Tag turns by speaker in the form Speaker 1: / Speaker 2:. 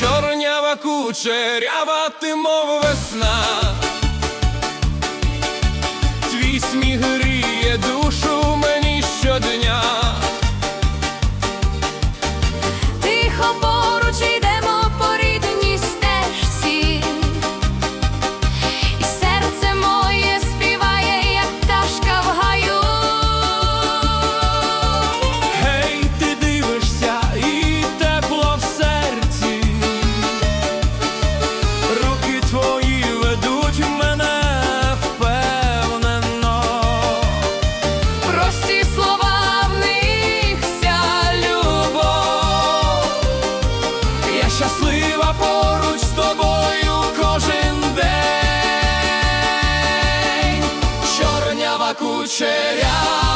Speaker 1: Чорнява кучерява, ти мов весна, твій сміх гріє душу. щаслива поруч з тобою кожен день, чорнява кучеря.